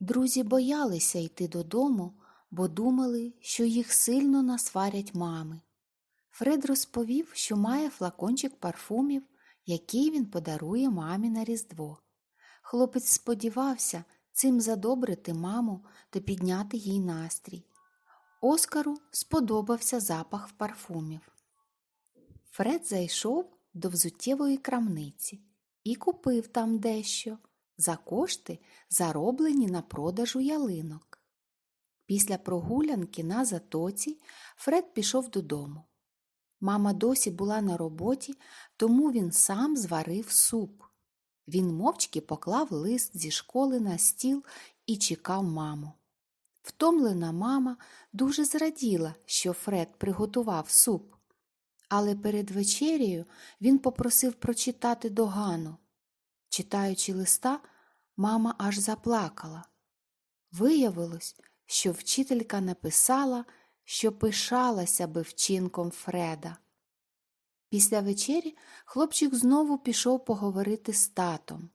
Друзі боялися йти додому, бо думали, що їх сильно насварять мами. Фред розповів, що має флакончик парфумів, який він подарує мамі на Різдво. Хлопець сподівався цим задобрити маму та підняти їй настрій. Оскару сподобався запах парфумів. Фред зайшов до взуттєвої крамниці і купив там дещо за кошти, зароблені на продажу ялинок. Після прогулянки на затоці Фред пішов додому. Мама досі була на роботі, тому він сам зварив суп. Він мовчки поклав лист зі школи на стіл і чекав маму. Втомлена мама дуже зраділа, що Фред приготував суп. Але перед вечерею він попросив прочитати догану. Читаючи листа, мама аж заплакала. Виявилось, що вчителька написала, що пишалася би вчинком Фреда. Після вечері хлопчик знову пішов поговорити з татом.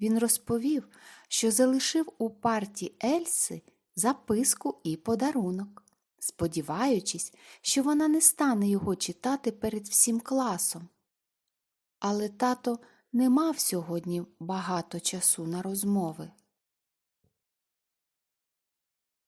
Він розповів, що залишив у парті Ельси записку і подарунок, сподіваючись, що вона не стане його читати перед всім класом. Але тато не мав сьогодні багато часу на розмови.